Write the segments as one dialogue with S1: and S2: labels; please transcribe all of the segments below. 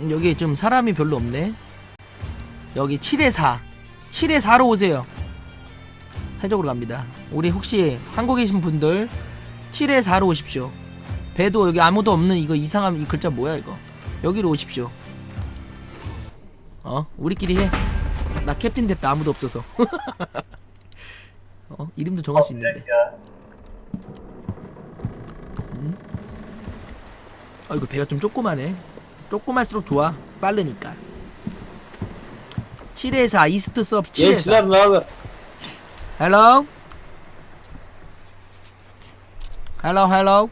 S1: 음, 여기 좀 사람이 별로 없네. 여기 7에 4. 7에 4로 오세요. 해적으로 갑니다. 우리 혹시 한국에 계신 분들 7에 4로 오십시오. 배도 여기 아무도 없는 이거 이상한 이 글자 뭐야 이거. 여기로 오십시오. 어? 우리끼리 해. 나 캡틴 됐다 아무도 없어서. 어? 이름도 정할 수 있는데. 음? 어 이거 배가 좀 조그마네. 조그말수록 좋아. 빠르니까. 7에 4 이스트 서브 7에 4.
S2: 지나면 나가면
S1: Hello? Hello, hello?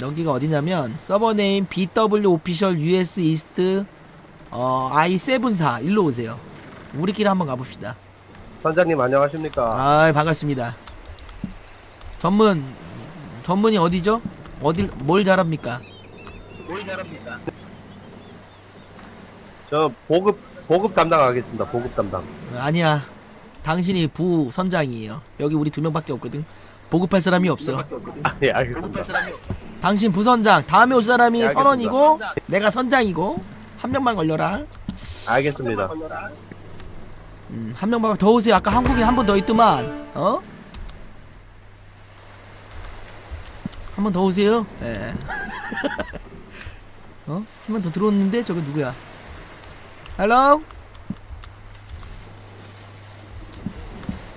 S1: 여기가 어디냐면 서버 네임 BW 오피셜 US 이스트 어 I74 일로 오세요. 우리끼리 한번 가봅시다.
S2: 선장님 안녕하십니까?
S1: 아 반갑습니다. 전문 전문이 어디죠? 어딜 뭘 잘합니까?
S2: 저 보급 보급 담당하겠습니다. 보급 담당.
S1: 아니야. 당신이 부 선장이에요. 여기 우리 두 명밖에 없거든. 보급할 사람이 없어.
S2: 아, 예, 알겠습니다.
S1: 당신 부선장 다음에 올 사람이
S2: 네, 알겠습니다.
S1: 선원이고 내가 선장이고 한 명만 걸려라
S2: 알겠습니다.
S1: 음, 한 명만 더 오세요 아까 한국인 한 분 더 있더만 어? 한 번 더 오세요 예. 어? 한 번 더 들어왔는데 저거 누구야 헬로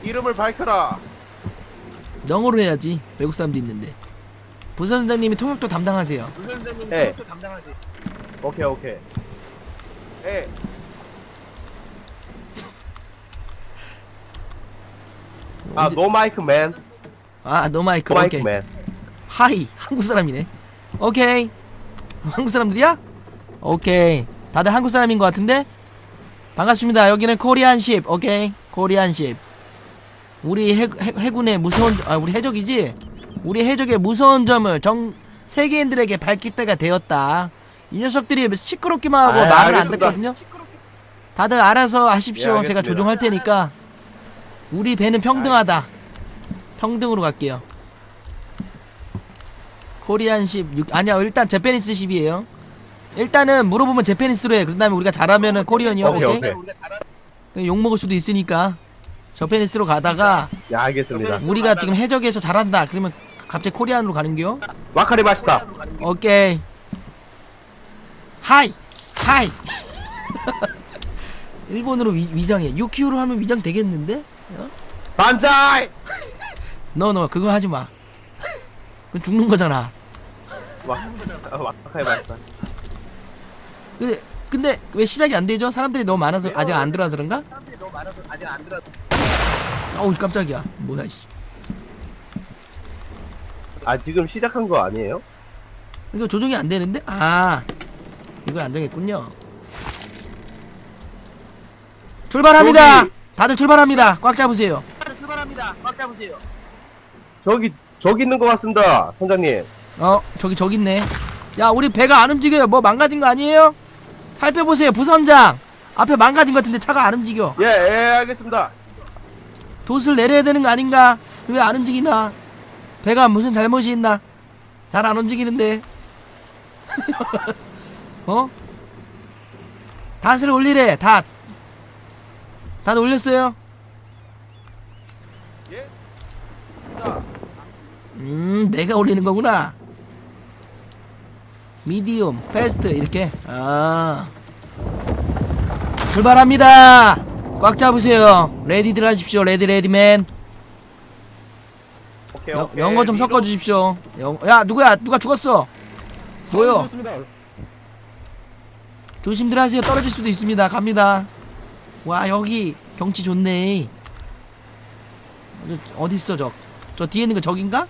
S2: 이름을 밝혀라.
S1: 영어로 해야지 외국 사람도 있는데 부선장님이 통역도 담당하세요
S2: 예. 오케이 오케이. 예. 아,
S1: 언제-
S2: 노 마이크 맨.
S1: 아 노 마이크
S2: 노 마이크
S1: 오케이
S2: 맨.
S1: 하이 한국 사람이네. 오케이. 한국 사람들이야? 오케이. 다들 한국 사람인 것 같은데? 반갑습니다. 여기는 코리안십. 오케이. 코리안십. 우리 해, 해, 해 군의 무서운 아 우리 해적이지? 우리 해적의 무서운 점을 정 세계인들에게 밝힐 때가 되었다. 이 녀석들이 시끄럽기만 하고
S2: 아,
S1: 말을 안
S2: 알겠습니다.
S1: 듣거든요? 다들 알아서 하십시오.
S2: 예,
S1: 제가
S2: 알겠습니다.
S1: 조종할 테니까. 우리 배는 평등하다. 평등으로 갈게요 코리안십 6 아니야 일단 제페니스 10이에요 일단은 물어보면 제페니스로 해 그런 다음에 우리가 잘하면은 코리안이요
S2: 오케이
S1: 오케이?
S2: 오케이.
S1: 욕 먹을 수도 있으니까 저페니스로 가다가
S2: 야, 알겠습니다.
S1: 우리가 지금 해적에서 잘한다 그러면 갑자기 코리안으로 가는겨
S2: 와카리 마시다.
S1: 오케이 하이 하이 일본어로 위, 위장해 유키오로 하면 위장 되겠는데? 어?
S2: 반자이.
S1: 너너 그거 하지마 그건 죽는 거잖아
S2: 와, 와카리 마시다.
S1: 근데, 근데 왜 시작이 안 되죠? 사람들이 너무 많아서 아직 안 들어와서 그런가? 어우 깜짝이야 뭐야 씨
S2: 아, 지금 시작한 거 아니에요?
S1: 이거 조정이 안 되는데? 아 이걸 안 정했군요 출발합니다
S2: 여기.
S1: 다들 출발합니다 꽉 잡으세요
S2: 저기 저기 있는 것 같습니다, 선장님.
S1: 어 저기 저기 있네 야 우리 배가 안 움직여요 뭐 망가진 거 아니에요? 살펴보세요 부선장 앞에 망가진 것 같은데 차가 안 움직여
S2: 예, 예, 알겠습니다.
S1: 돛을 내려야 되는 거 아닌가? 왜 안 움직이나? 배가 무슨 잘못이 있나? 잘 안 움직이는데. 어? 닷을 올리래, 닷. 닷 올렸어요?
S2: 예? 자,
S1: 음, 내가 올리는 거구나. 미디움, 패스트, 이렇게. 아. 출발합니다! 꽉 잡으세요. 레디들 하십시오, 레디, 레디맨.
S2: 오케이,
S1: 영,
S2: 오케이.
S1: 영어 좀 섞어 주십시오. 영, 야 누구야? 누가 죽었어? 뭐요? 조심들 하세요. 떨어질 수도 있습니다. 갑니다. 와 여기 경치 좋네. 저, 어디 있어 저? 저 뒤에 있는 거 저긴가?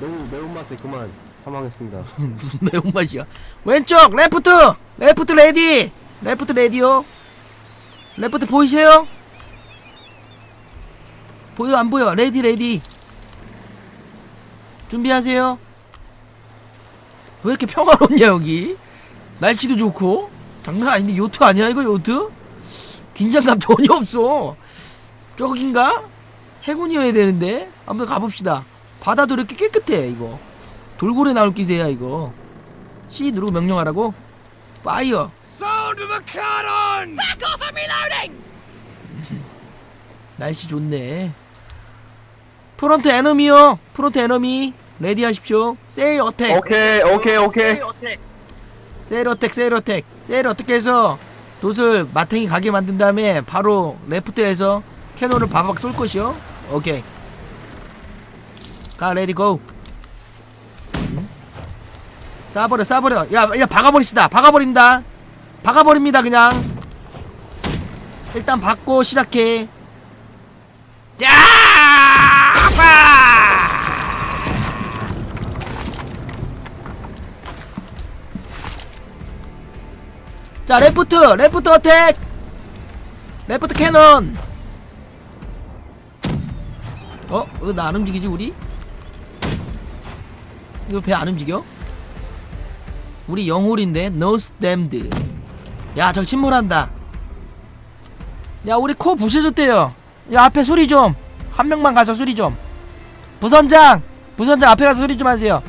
S3: 매우 매운맛에 그만 사망했습니다.
S1: 무슨 매운맛이야? 왼쪽 레프트 레프트 레디 레프트 레디요. 레프트 보이세요? 보여 안 보여? 레디 레디. 준비하세요. 왜 이렇게 평화롭냐 여기? 날씨도 좋고 장난 아닌데 요트 아니야 이거 요트? 긴장감 전혀 없어. 저긴가? 해군이어야 되는데 한번 가봅시다. 바다도 이렇게 깨끗해 이거. 돌고래 나올 기세야 이거. C 누르고 명령하라고? 파이어.
S4: Back off, I'm reloading!
S1: 날씨 좋네. 프론트 에너미요. 프론트 에너미 레디 하십시오. 세일 어택.
S2: 오케이, 오케이, 오케이.
S1: 세일 어택 세일 어택. 세일 어택 해서 돛을 마탱이 가게 만든 다음에 바로 레프트에서 캐논을 바박 쏠 것이요. 오케이 가 레디 고 쏴버려 쏴버려 야야 박아버리시다 박아버린다 박아버립니다 그냥 일단 박고 시작해 야! 파! 자 레프트 레프트 어택 레프트 캐논 어? 왜 나 안 움직이지 우리? 이거 배 안 움직여? 우리 영홀인데 노스 댐드 야 저기 침몰한다. 야 우리 코 부셔졌대요. 야 앞에 수리 좀. 한 명만 가서 수리 좀. 부선장! 부선장 앞에 가서 수리 좀 하세요.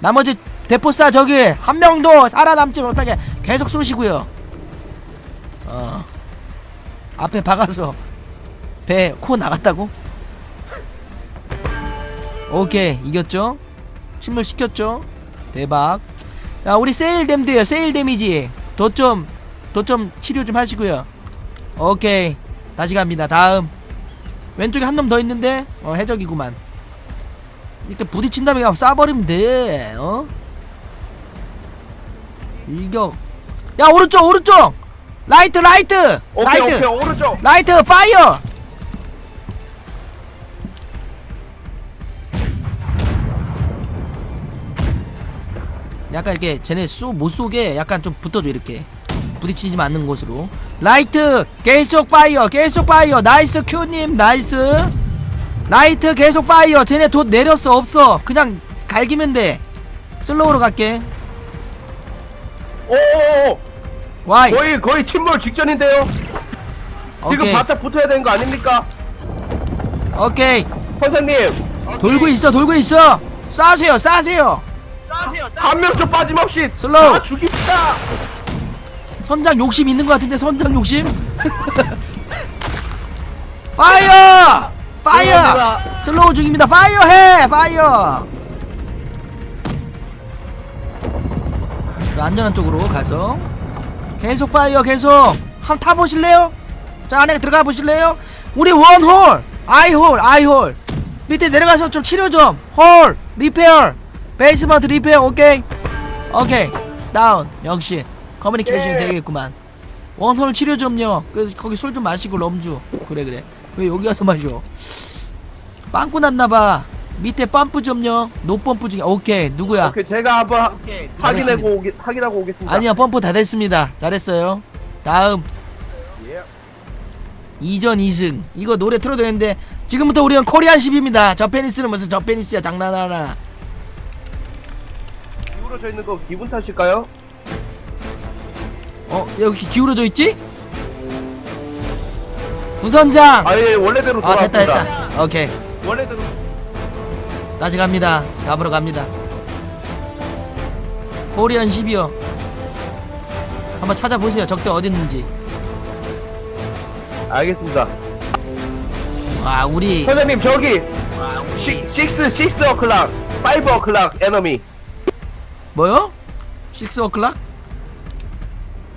S1: 나머지 대포사 저기 한 명도 살아남지 못하게 계속 쏘시고요. 어. 앞에 박아서 배 코 나갔다고? 오케이 이겼죠? 침몰 시켰죠? 대박. 야 우리 세일 댐드에요. 세일 데미지. 도점 도점 치료 좀 하시고요. 오케이. 다시 갑니다. 다음. 왼쪽에 한 놈 더 있는데? 어 해적이구만. 이렇게 부딪힌 다음에 그냥 쏴버리면 돼. 어? 일격. 야 오른쪽 오른쪽! 라이트 라이트!
S2: 오케이,
S1: 라이트!
S2: 오케이, 오른쪽.
S1: 라이트 파이어 약간 이렇게 쟤네 쏘못 쏘게 약간 좀 붙어줘 이렇게. 부딪히지 않는 곳으로. 라이트! 계속 파이어 계속 파이어. 나이스 큐님 나이스. 라이트 계속 파이어. 쟤네 돛 내렸어 없어. 그냥 갈기면 돼. 슬로우로 갈게.
S2: 오오오.
S1: 와이.
S2: 거의, 거의 침몰 직전인데요. 지금
S1: 오케이.
S2: 바짝 붙어야 되는 거 아닙니까?
S1: 오케이.
S2: 선생님,
S1: 돌고 있어 돌고 있어. 쏴세요 쏴세요
S2: 한 명도 빠짐없이
S1: 슬로우.
S2: 다 죽입시다.
S1: 선장 욕심 있는 것 같은데 선장 욕심? 파이어! 파이어! 슬로우 중입니다. 파이어 해! 파이어! 자, 안전한 쪽으로 가서 계속 파이어 계속 한번 타보실래요? 자 안에 들어가 보실래요? 우리 원홀 아이홀 아이홀 밑에 내려가서 좀 치료 좀홀 리페어 베이스먼트 리페어 오케이. 오케이. 다운. 역시. 커뮤니케이션이
S2: 예.
S1: 되겠구만. 원홀 치료 좀요. 그 거기 술 좀 마시고 럼주. 그래 그래. 왜 여기 가서 마셔? 빵꾸 났나봐. 밑에 펌프 좀요. 노펌프 중에. 오케이. 누구야?
S2: 오케이, 제가 한번. 확인하고 오겠, 확인하고 오겠습니다.
S1: 아니야 펌프 다 됐습니다. 잘했어요. 다음.
S2: 예.
S1: 이전 2승. 이거 노래 틀어도 되는데 지금부터 우리는 코리안 10입니다. 저 페니스는 무슨 저 페니스야 장난하나
S2: 기울어져 있는 거 기분 탓일까요?
S1: 어? 여기 기울어져 있지? 부선장!
S2: 아예 원래대로
S1: 아
S2: 돌아왔습니다.
S1: 됐다. 됐다 오케이.
S2: 원래대로.
S1: 다시 갑니다. 잡으러 갑니다. 코리안 10이요. 한번 찾아보세요. 적대 어디 있는지.
S2: 알겠습니다.
S1: 와 우리
S2: 선생님 저기 시, 식스 식스 어클락 파이브 어클락 에너미
S1: 뭐요? 6 o'clock?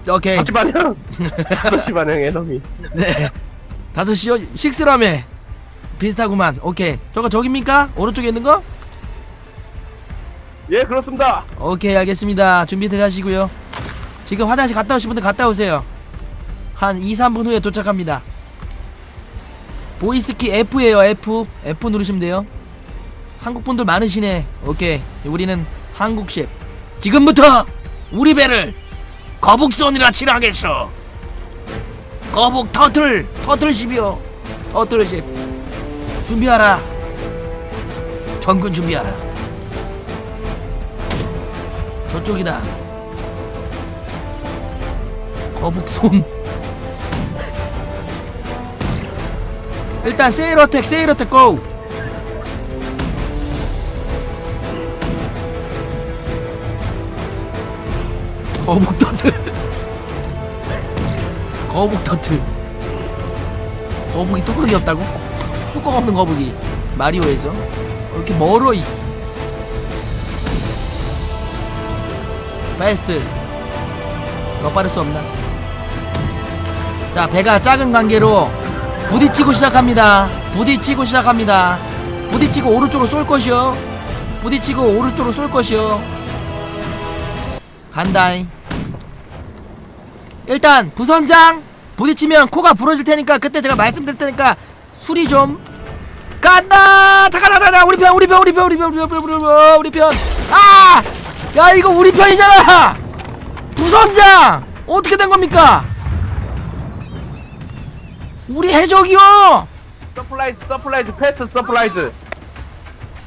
S1: 오케이
S2: 다시 반영 다시 반영 에너미
S1: 네. 다섯 시요? 식스라며. 비슷하구만. 오케이. 저거 저깁니까? 오른쪽에 있는 거?
S2: 예 그렇습니다.
S1: 오케이, 알겠습니다. 준비 들어가시고요. 지금 화장실 갔다 오신 분들 갔다 오세요. 한 2, 3분 후에 도착합니다. 보이스키 F예요, F. F 누르시면 돼요. 한국 분들 많으시네. 오케이. 우리는 한국식. 지금부터 우리 배를 거북선이라 칠하겠어. 거북 터틀, 터틀십이요. 터틀십. 준비하라. 전군 준비하라. 저쪽이다. 거북손. 일단 세일 어택, 세일 어택 고. 거북 터틀. 거북이 뚜껑이 없다고? 뚜껑 없는 거북이. 마리오에서. 왜 이렇게 멀어 이. 베스트. 더 빠를 수 없나? 자 배가 작은 관계로 부딪히고 시작합니다. 부딪히고 시작합니다. 부딪히고 오른쪽으로 쏠 것이요. 부딪히고 오른쪽으로 쏠 것이요. 간다잉 일단 부선장 부딪히면 코가 부러질 테니까 그때 제가 말씀드릴 테니까 수리 좀. 간다! 잠깐 잠깐 잠깐. 우리 편 우리 편 우리 편 우리 편 우리 편 우리 편 우리 편 아! 야 이거 우리 편이잖아! 부선장! 어떻게 된 겁니까? 우리 해적이요!
S2: 서플라이즈 서플라이즈 패스 서플라이즈.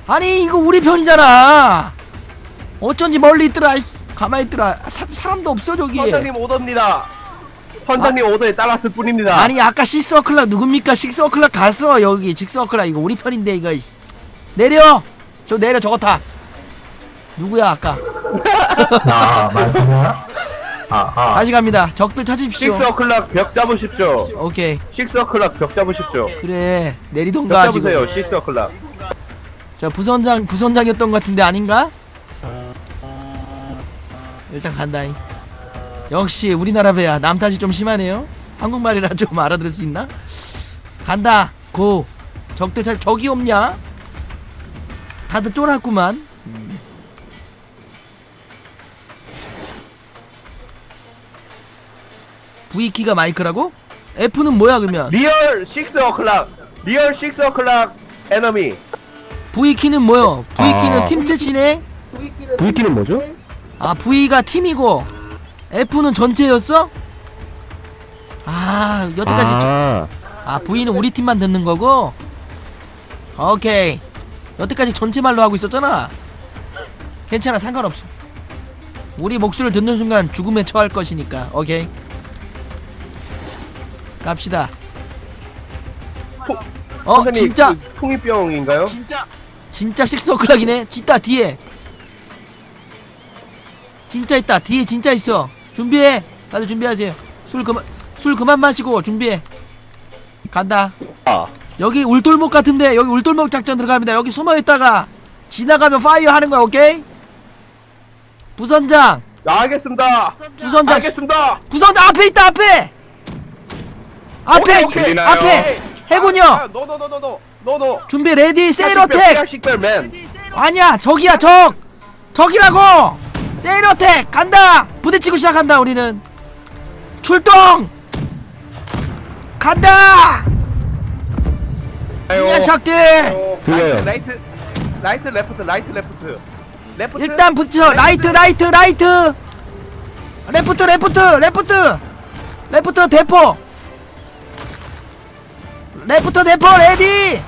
S1: 아니 이거 우리 편이잖아. 어쩐지 멀리 있더라 가만히 있더라. 사, 사람도 없어 저기
S2: 선장님 오더입니다. 선장님 오더에 따랐을 뿐입니다.
S1: 아니 아까 식스어클락 누굽니까? 식스어클락 갔어 여기. 식스어클락 이거 우리 편인데 이거. 이씨. 내려! 저 내려 저거 타. 누구야 아까?
S4: 아, 맞구나. 아, 아.
S1: 다시 갑니다. 적들 찾으십시오.
S2: 식스 어클락 벽 잡으십시오.
S1: 오케이.
S2: 식스 어클락 벽 잡으십시오.
S1: 그래
S2: 벽
S1: 내리던가 지금
S2: 잡으세요 식스 어클락
S1: 저 부선장 부선장이었던 것 같은데 아닌가? 일단 간다잉. 역시 우리나라 배야 남 탓이 좀 심하네요. 한국말이라 좀 알아들을 수 있나? 간다. 고. 적들 잘 적이 없냐? 다들 쫄았구만. 음. V키가 마이크라고? F는 뭐야 그러면?
S2: 리얼 식스 어클락 리얼 식스 어클락 에너미
S1: V키는 뭐요? V키는
S3: 아.
S1: 팀 채치네?
S3: V키는 뭐죠?
S1: 아 V가 팀이고 F는 전체였어? 아 여태까지 아,
S3: 아,
S1: V는 우리 팀만 듣는 거고? 오케이. 여태까지 전체 말로 하고 있었잖아. 괜찮아 상관없어. 우리 목소리를 듣는 순간 죽음에 처할 것이니까. 오케이. 갑시다. 어
S2: 선생님,
S1: 진짜.
S2: 그 풍이병인가요?
S1: 진짜. 식스어클락이네 진짜 뒤에 진짜 있다. 뒤에 진짜 있어. 준비해. 다들 준비하세요. 술 그만 술 그만 마시고 준비해. 간다.
S3: 아,
S1: 여기 울돌목 같은데 여기 울돌목 작전 들어갑니다. 여기 숨어있다가 지나가면 파이어 하는 거야 오케이? 부선장.
S2: 아, 알겠습니다.
S1: 부선장.
S2: 알겠습니다.
S1: 부선장 앞에 있다 앞에! 앞에!
S2: 오케이, 오케이.
S1: 앞에! 해군이요!
S2: 아, 노노노노노 노노
S1: 준비 레디
S2: 식별맨
S1: 아니야 적이야 적! 적이라고 세이러텍 간다! 부딪히고 시작한다 우리는. 출동! 간다! 이 녀석들!
S3: 들려요.
S2: 라이트 라이트 레프트 라이트 레프트. 레프트.
S1: 일단 부딪혀. 라이트 라이트 라이트! 레프트 레프트 레프트! 레프트 대포! 레프트 대포 레디!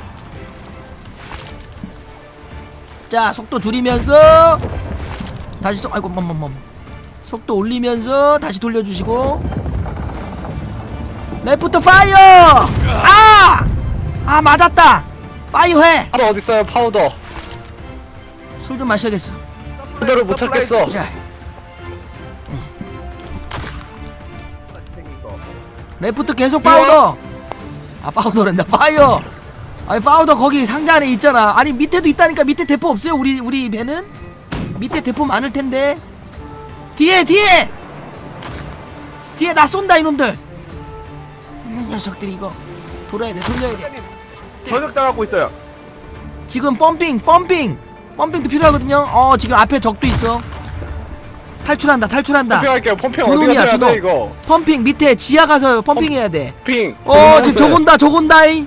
S1: 자 속도 줄이면서 다시 속 아이고 멈멈멈 속도 올리면서 다시 돌려주시고. 레프트 파이어! 아! 아 맞았다! 파이어 해술
S3: 파우더 어딨어요, 파우더?
S1: 좀 마셔야겠어.
S3: 파우더를 못 찾겠어.
S1: 자. 레프트 계속 파우더! 아 파우더랜다 파이어! 아니 파우더 거기 상자 안에 있잖아. 아니 밑에도 있다니까 밑에 대포 없어요 우리 우리 배는 밑에 대포 많을 텐데. 뒤에 뒤에! 뒤에 나 쏜다 이놈들. 이 녀석들이 이거 돌아야 돼 돌려야 돼.
S2: 선생님 저격 당하고 있어요.
S1: 지금 펌핑 펌핑. 펌핑도 필요하거든요. 어 지금 앞에 적도 있어. 탈출한다 탈출한다.
S3: 펌핑할게요, 펌핑
S1: 두
S3: 어디
S1: 놈이야,
S3: 가야
S1: 두 놈.
S3: 돼, 이거?
S1: 펌핑 밑에 지하 가서 펌핑해야 돼.
S3: 핑.
S1: 어 지금 적 온다 적 온다이.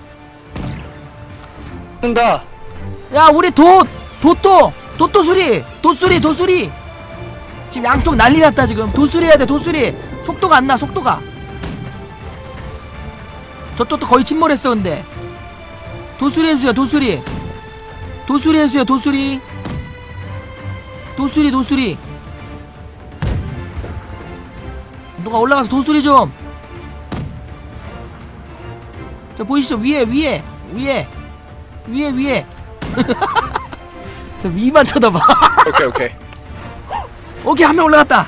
S3: 온다.
S1: 야 우리 돛 돛도 돛도 수리 돛수리 돛수리. 지금 양쪽 난리 났다 지금. 돛수리 해야 돼 돛수리. 속도가 안 나 속도가. 저쪽도 거의 침몰했어 근데. 도수리 해수야 도수리. 도수리 해수야 도수리. 도수리 도수리. 누가 올라가서 도수리 좀저 보이시죠? 위에 위에 위에. 위에 위에 저 위만 쳐다봐.
S3: 오케이, 오케이.
S1: 오케이 한 명 올라갔다.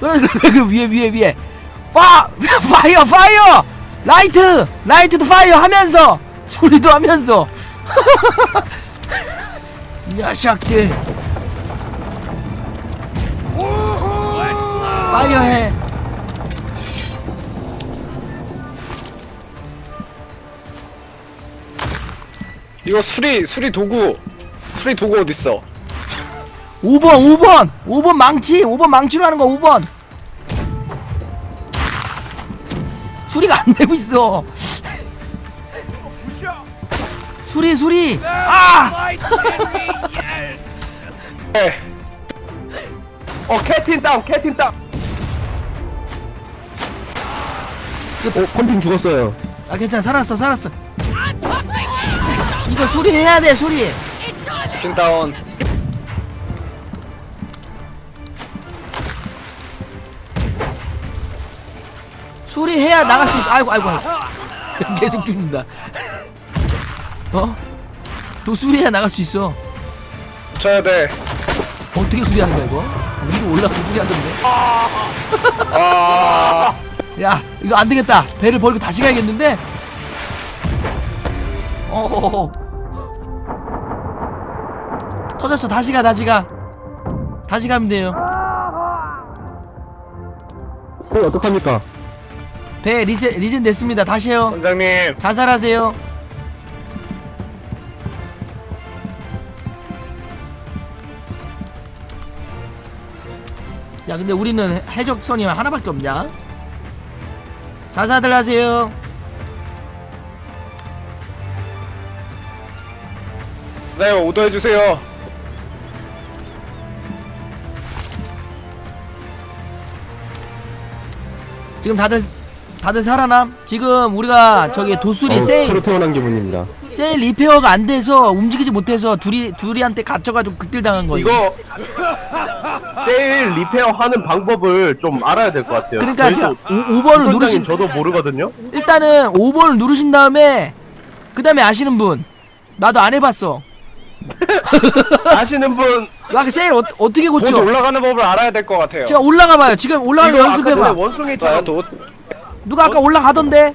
S1: 그래 그래 그 위에 위에 위에. 파 파이어 파이어! 라이트! 라이트도 파이어 하면서 소리도 하면서. 녀석들. 파이어 해.
S3: 이거 수리 수리 도구 수리 도구 어딨어?
S1: 5번 5번! 5번 망치! 5번 망치로 하는 거 5번! 수리가 안 되고 있어. 수리 수리! 아!
S3: 네.
S2: 어 캐틴 다운 캐틴 다운.
S3: 어, 펌핑 죽었어요.
S1: 아 괜찮아. 살았어 살았어. 이거 수리해야 돼 수리
S3: 펌핑 다운
S1: 수리해야 나갈 수 있어. 아이고 아이고 아이고. 계속 죽는다. 어? 또 수리해야 나갈 수 있어.
S3: 쳐야 돼.
S1: 어떻게 수리하는 거야 이거? 위로 올라가서 수리하던데.
S3: 아,
S1: 야 이거 안 되겠다. 배를 버리고 다시 가야겠는데? 어 터졌어. 다시 가 다시 가. 다시 가면 돼요.
S3: 어, 어떡합니까?
S1: 배 리셋 리젠 됐습니다. 다시 해요.
S3: 원장님.
S1: 자살하세요. 야 근데 우리는 해적선이 하나밖에 없냐? 자사들 하세요.
S3: 네 오더 해주세요
S1: 지금 다들 다들 살아남? 지금 우리가 저기 도수리 세일
S3: 태어난 기분입니다
S1: 세일 리페어가 안 돼서 움직이지 못해서 둘이 둘이한테 갇혀가지고 극딜 당한 거예요.
S2: 이거 세일 리페어 하는 방법을 좀 알아야 될 것 같아요
S1: 그러니까
S2: 저희도-
S1: 제가 5, 번을 누르신
S2: 저도 모르거든요
S1: 일단은 5번을 누르신 다음에 그 다음에 아시는 분 나도 안 해봤어.
S2: 아시는 분
S1: 아, 그 세일 어, 어떻게
S3: 곧
S1: 고쳐?
S3: 올라가는 법을 알아야 될 것 같아요
S1: 제가 올라가 봐요. 지금 올라가는 거
S2: 아까
S1: 연습해봐.
S2: 전에 원숭이처럼
S3: 좋아요 도
S1: 누가 아까 올라가던데?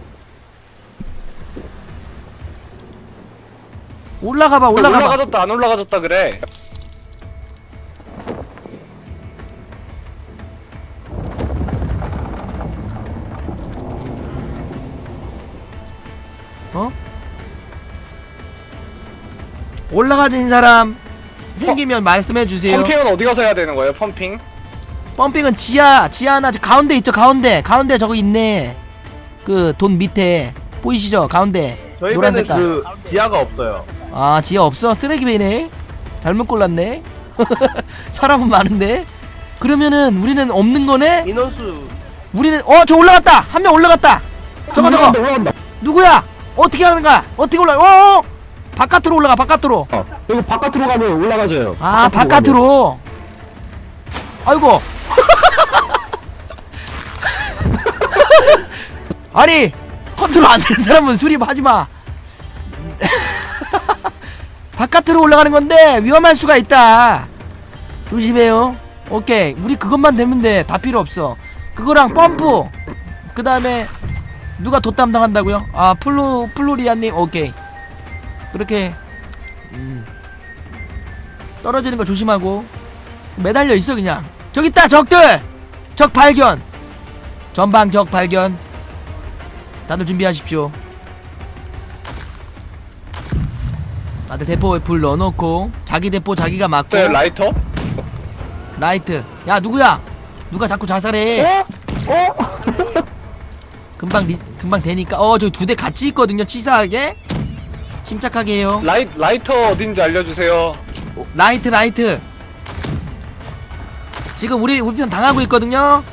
S1: 올라가 봐 올라가 봐.
S3: 올라가졌다 안 올라가졌다 그래
S1: 어? 올라가진 사람 생기면 말씀해 주세요.
S3: 펌핑은 어디 가서 해야 되는 거예요 펌핑?
S1: 펌핑은 지하 지하 하나 저 가운데 있죠 가운데. 가운데 저거 있네. 그 돈 밑에. 보이시죠? 가운데.
S2: 저희
S1: 노란
S2: 배는
S1: 색깔.
S2: 그 지하가 없어요.
S1: 아 지하 없어? 쓰레기 배네. 잘못 골랐네. 사람은 많은데. 그러면은 우리는 없는 거네?
S2: 인원수.
S1: 우리는 어 저 올라갔다! 한 명 올라갔다! 저거 저거!
S3: 올라간다
S1: 누구야? 어떻게 하는 거야? 어떻게 올라 어 바깥으로 올라가 바깥으로.
S3: 어, 이거 바깥으로 가면 올라가져요.
S1: 아 바깥으로. 아이고. 아니 컨트롤 안 되는 사람은 수립하지 마. 바깥으로 올라가는 건데 위험할 수가 있다. 조심해요. 오케이. 우리 그것만 되면 돼다 필요 없어. 그거랑 펌프. 그 다음에 누가 돛 담당한다고요? 아 플루 플루리아님. 오케이 그렇게 음. 떨어지는 거 조심하고 매달려 있어 그냥. 저기 있다 적들! 적 발견! 전방 적 발견. 다들 준비하십시오. 다들 대포에 불 넣어놓고 자기 대포 자기가 맞고.
S3: 네, 라이터?
S1: 라이트. 야 누구야? 누가 자꾸 자살해?
S2: 어?
S1: 금방 리, 금방 되니까. 어 저기 두 대 같이 있거든요 치사하게 침착하게 해요.
S3: 라이 라이터 어딘지 알려주세요.
S1: 오, 라이트 라이트. 지금 우리 우리 편 당하고 있거든요.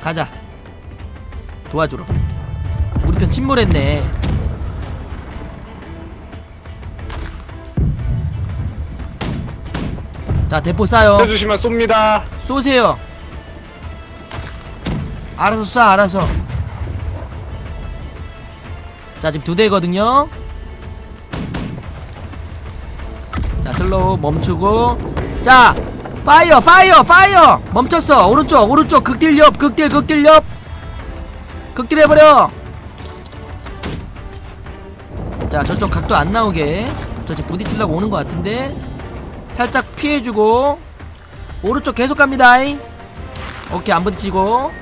S1: 가자. 도와주러. 우리 편 침몰했네. 자 대포 쏴요.
S3: 해주시면 쏩니다.
S1: 쏘세요. 알아서 쏴 알아서 자 지금 두 대거든요. 자 슬로우 멈추고. 자 파이어 파이어 파이어! 멈췄어. 오른쪽 오른쪽. 극딜 옆 극딜 극딜 옆. 극딜 해버려. 자 저쪽 각도 안 나오게. 저 지금 부딪히려고 오는 것 같은데. 살짝 피해주고. 오른쪽 계속 갑니다 오케이 안 부딪히고.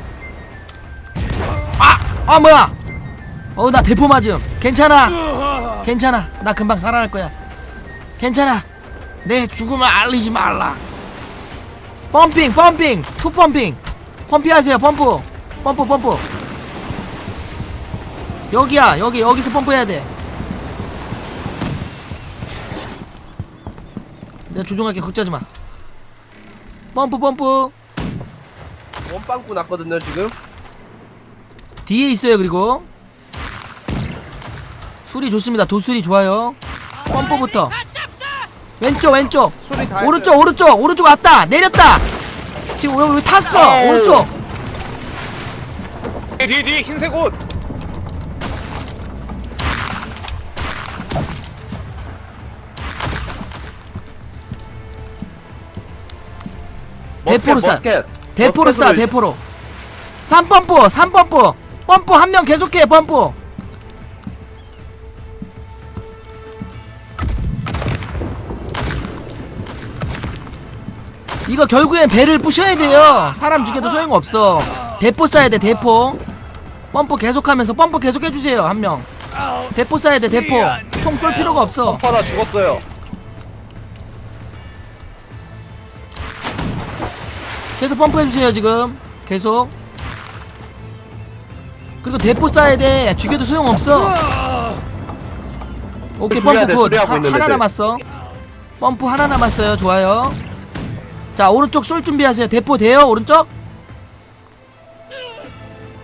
S1: 아! 아 뭐야 어나 대포 맞음. 괜찮아. 괜찮아. 나 금방 살아날 거야. 괜찮아. 내 죽음을 알리지 말라. 펌핑 펌핑. 투 펌핑. 펌핑하세요 펌프. 펌프 펌프. 여기야 여기 여기서 펌프해야 돼. 내가 조종할게. 걱정하지 마. 펌프 펌프.
S2: 원빵꾸 났거든요 지금?
S1: 뒤에 있어요 그리고 수리 좋습니다. 도수리 좋아요. 펌프부터. 왼쪽 왼쪽. 오른쪽 오른쪽. 오른쪽 왔다. 내렸다. 지금 여기 탔어. 오른쪽.
S3: 뒤에 뒤에 흰색 옷.
S1: 대포로 쏴 대포로 쏴 대포로. 3펌프 3펌프. 펌프 한 명 계속해 펌프 이거 결국엔 배를 부셔야 돼요. 사람 죽여도 소용없어. 대포 쏴야 돼 대포. 펌프 계속하면서 펌프 계속 해주세요 한명. 대포 쏴야 돼 대포. 총 쏠 필요가 없어.
S2: 하나 죽었어요.
S1: 계속 펌프 해주세요 지금. 계속. 그리고 대포 쏴야 돼. 죽여도 소용없어. 오케이 펌프
S2: 돼,
S1: 굿.
S2: 하,
S1: 하나. 남았어. 펌프 하나 남았어요. 좋아요 자 오른쪽 쏠 준비하세요 대포 돼요 오른쪽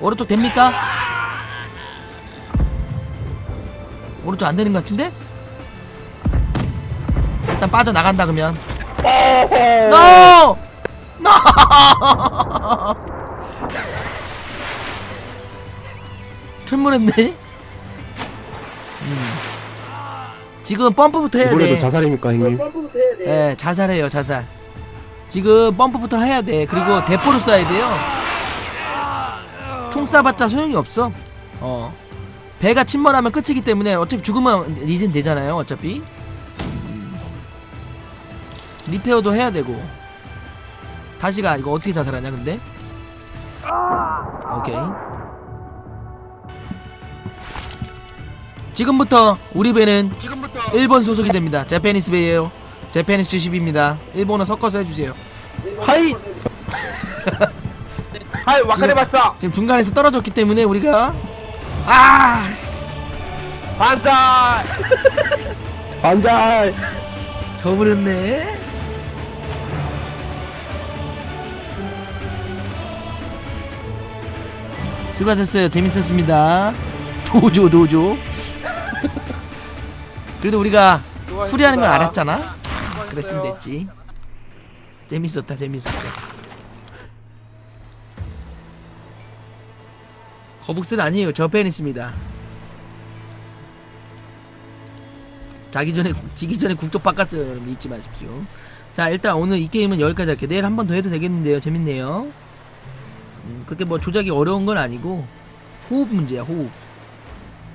S1: 오른쪽 됩니까 오른쪽 안 되는 것 같은데 일단 빠져나간다 그러면 NO! NO! 출몰했네. 음. 지금 펌프부터 해야 돼.
S3: 자살입니까 형님?
S1: 예, 자살해요, 자살. 지금 펌프부터 해야 돼. 그리고 대포로 쏴야 돼요. 총 쏴봤자 소용이 없어. 어. 배가 침몰하면 끝이기 때문에 어차피 죽으면 리즌 되잖아요, 어차피. 음. 리페어도 해야 되고. 다시 가 이거 어떻게 자살하냐, 근데? 오케이. 지금부터 우리 배는 일본 소속이 됩니다. 제페니스 베이에요. 제페니스 70입니다. 일본어 섞어서 해주세요.
S2: 하이 하이 와카리 마스터
S1: 지금 중간에서 떨어졌기 때문에 우리가 아
S2: 반짝
S3: 반잘
S1: 져버렸네. 수고하셨어요. 재밌었습니다. 도조 도조. 그래도 우리가 수리하는 걸 알았잖아. 그랬으면 됐지. 재밌었다 재밌었어. 거북스는 아니에요. 저 팬있습니다. 자기 전에 지기 전에 국적 바꿨어요. 여러분 잊지 마십시오. 자 일단 오늘 이 게임은 여기까지 할게요. 내일 한 번 더 해도 되겠는데요. 재밌네요. 음, 그렇게 뭐 조작이 어려운 건 아니고 호흡 문제야 호흡.